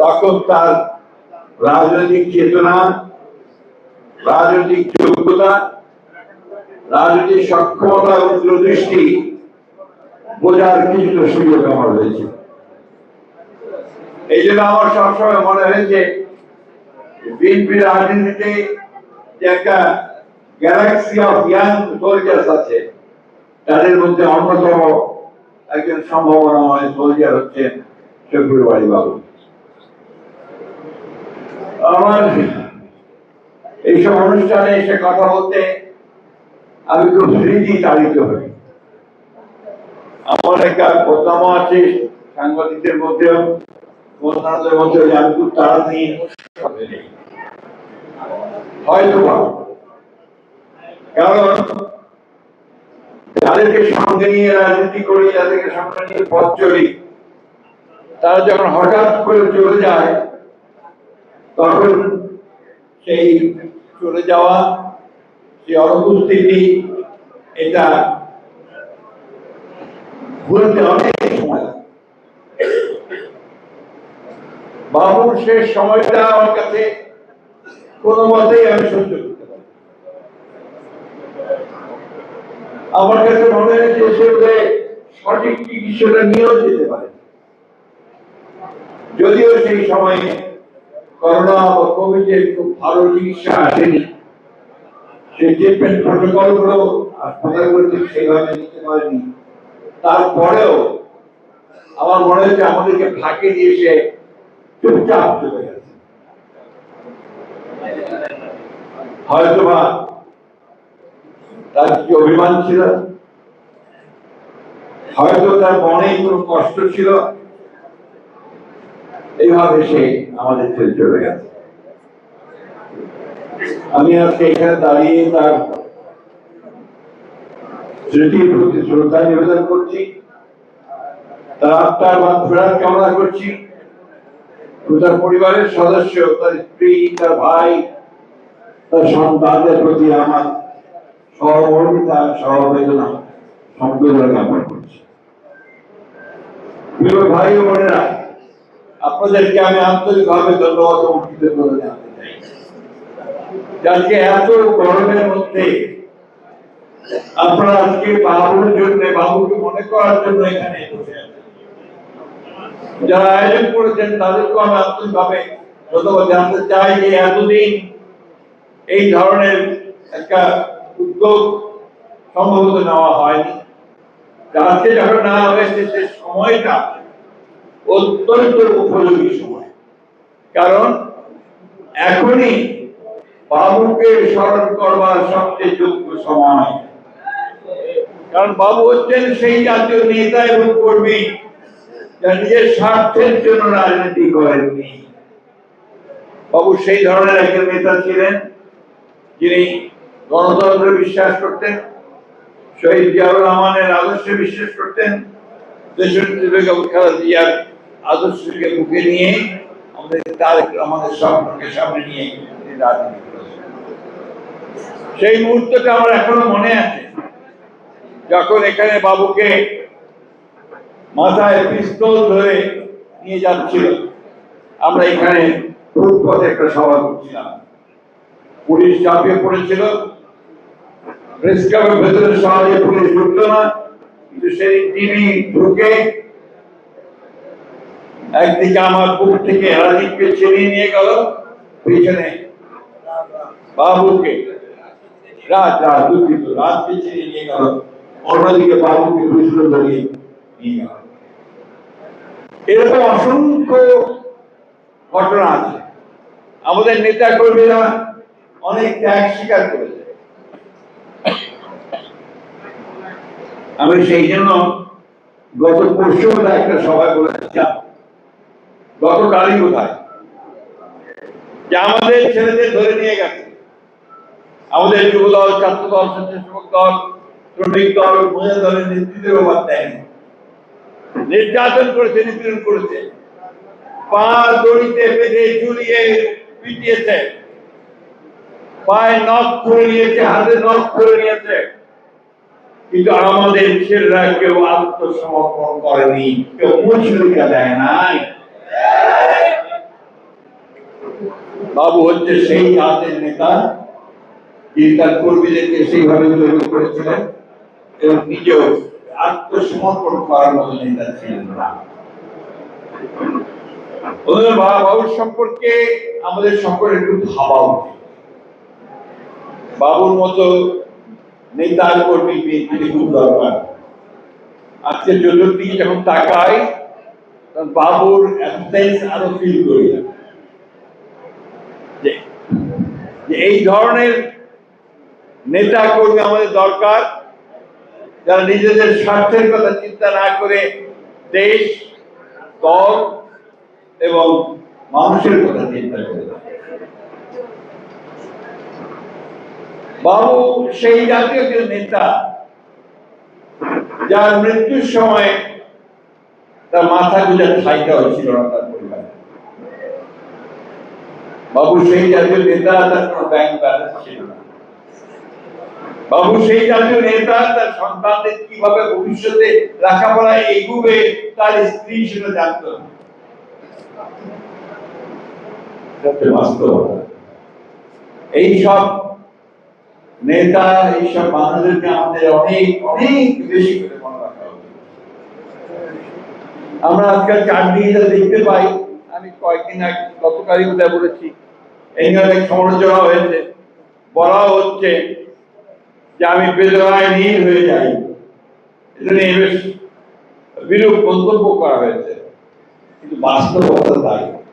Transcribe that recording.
তখন তার রাজনৈতিক চেতনা, রাজনৈতিক যোগ্যতা, রাজনৈতিক সক্ষমতা দূরদৃষ্টি বোঝার সুযোগ আমার হয়েছে। এই জন্য আমার সবসময় মনে হয়েছে বিএনপি রাজনীতিতে একটা গ্যালাক্সি অফ ইয়াং সোলজার্স আছে, তাদের মধ্যে অন্যতম একজন সম্ভাবনাময় সোলজার হচ্ছেন শফিউল বাড়ি বাবু। এইসব অনুষ্ঠানে এসে কথা বলতে আমি খুব তাড়িত হই। আমার একটা আছে সাংবাদিকদের মধ্যেও বন্ধুদের মধ্যেও যে আমি খুব হয়তো কারণ যাদেরকে সঙ্গে নিয়ে রাজনীতি করি, যাদেরকে সঙ্গে নিয়ে পথ চলি, তারা যখন হঠাৎ করে চলে যায় তখন সেই চলে যাওয়া, সেই অনুপস্থিতি, এটা ভুলতে অনেক সময় বাবুর শেষ সময়টা আমার কাছে কোনো মতেই আমি সহ্য করতে পারি আমার কাছে মনে হয়েছে সে সঠিক চিকিৎসাটা নিয়েও যেতে পারে। যদিও সেই সময়ে করোনা বা কোভিডের খুব ভালো চিকিৎসা আসেনি। ট্রিটমেন্ট সেইভাবে নিতে পারেনি। তারপরেও আমার মনে হচ্ছে আমাদেরকে দিয়ে সে চুপচাপ চলে গেছে। হয়তো বা তার কি অভিমান ছিল? হয়তো তার মনে কোনো কষ্ট ছিল? এইভাবে সে আমাদের ছেড়ে চলে গেছে। আমি আজকে এখানে দাঁড়িয়ে তার স্মৃতির প্রতি শ্রদ্ধা নিবেদন করছি। তার আত্মার ফেরার কামনা করছি। তার পরিবারের সদস্য, তার স্ত্রী, তার ভাই, তার সন্তানদের প্রতি আমার সহমর্মিতা, সহবেদনা সম্বেদনা জ্ঞাপন করছি। ভাই ও বোনেরা আপনাদেরকে আমি আন্তরিকভাবে ধন্যবাদ এবং কৃতজ্ঞতা জানাতে চাই। আজকে এত গরমের মধ্যে আপনারা আজকে বাবুর জন্য, বাবুকে মনে করার জন্য এখানে যারা আয়োজন করেছেন, তাদেরকেও আমি আন্তরিকভাবে ধন্যবাদ জানাতে চাই যে এতদিন এই ধরনের একটা উদ্যোগ সম্ভবত নেওয়া হয়নি। আজকে যখন নেওয়া হয়েছে, সে সময়টা অত্যন্ত উপযোগী সময়। কারণ এখনই বাবুকে স্মরণ করবার সবচেয়ে যোগ্য সময়। কারণ বাবু হচ্ছেন সেই জাতীয় নেতা এবং কর্মী যা নিজের স্বার্থের জন্য রাজনীতি করেননি। বাবু সেই ধরনের একজন নেতা ছিলেন, যিনি গণতন্ত্রে বিশ্বাস করতেন, শহীদ জিয়াউর রহমানের আদর্শে বিশ্বাস করতেন দেশের খালেদা জিয়ার আদর্শকে মুখে নিয়ে আমাদের তারেক রহমানের স্বপ্নকে সামনে নিয়ে রাজনীতি সেই মুহূর্তটা আমার এখনও মনে আছে। যখন এখানে বাবুকে মাথায় পিস্তল ধরে নিয়ে যাচ্ছিল, আমরা এখানে ফুটপথে একটা সভা করছিলাম। পুলিশ চাপিয়ে পড়েছিল। প্রেস ভেতরে সহজে পুলিশ ঢুকলো না, কিন্তু সেই টিভি ঢুকে একদিকে আমার বুক থেকে রাজীবকে ছিনিয়ে নিয়ে গেল, পিছনে বাবুকে রাত রাত দুঃখিত রাতকে ছিনিয়ে নিয়ে গেল। অন্যদিকে বাবুকে ঘুষলো ধরিয়ে নিয়ে গেল। এরকম অসংখ্য ঘটনা আছে। আমাদের নেতা কর্মীরা অনেক ত্যাগ স্বীকার করেছে। আমি সেই জন্য গত পরশু একটা সভায় বলেছিলাম কোথায়? যে আমাদের ছেলেদের ধরে নিয়ে গেছে। আমাদের যুব দল ছাত্র দল স্বেচ্ছাসেবক দল, শ্রমিক দল, মহিলা দলের নেতৃত্বের অভাব দেয়নি। নির্যাতন করেছে, নিপীড়ন করেছে। পা দড়িতে বেঁধে ঝুলিয়ে পিটিয়েছে। পায়ে নখ করে নিয়েছে, হাতে নখ করে নিয়েছে। কিন্তু আমাদের ছেলেরা কেউ আত্মসমর্পণ করেনি, কেউ মুচুরিকা দেয় নাই। বাবু হচ্ছে সেই জাতের নেতা, যিনি তার কর্মীদেরকে সেইভাবে তৈরি করেছিলেন এবং নিজেও আত্মসমর্পণ করার মতো নেতা ছিলেন না। ওদের সম্পর্কে আমাদের সকলের একটু ভাবা উচিত। বাবুর মতো নেতা কর্মী বিএনপির খুব দরকার। আজকে চতুর্দিকে যখন তখন বাবুর অ্যাবসেন্স আরও ফিল করি। যে এই ধরনের নেতা কর্মী আমাদের দরকার, যারা নিজেদের স্বার্থের কথা চিন্তা না করে দেশ, দল এবং মানুষের কথা চিন্তা করে। বাবু সেই জাতীয় নেতা, যার মৃত্যুর সময় তার মাথা গুজার ঠাইটা হয়েছিল তার পরিবারে। বাবু সেই জাতীয় নেতা তার কোনো ব্যাংক ব্যালেন্স ছিল না। বাবু সেই জাতীয় নেতা তার সন্তানদের কীভাবে ভবিষ্যতে লেখাপড়া এগুবে, তার স্ত্রী জানত এইসব নেতা, এইসব মানুষদেরকে আমাদের অনেক অনেক বেশি করে আমরা আজকাল চারদিকে দেখতে পাই। আমি কয়েকদিন আগে গতকালই বোধহয় বলেছি। এই নিয়ে অনেক সমালোচনা হয়েছে। বলা হচ্ছে যে আমি বেদনায় নীল হয়ে যাই। এজন্য নিয়ে বেশ বিরূপ মন্তব্য করা হয়েছে। কিন্তু বাস্তবতা তাই।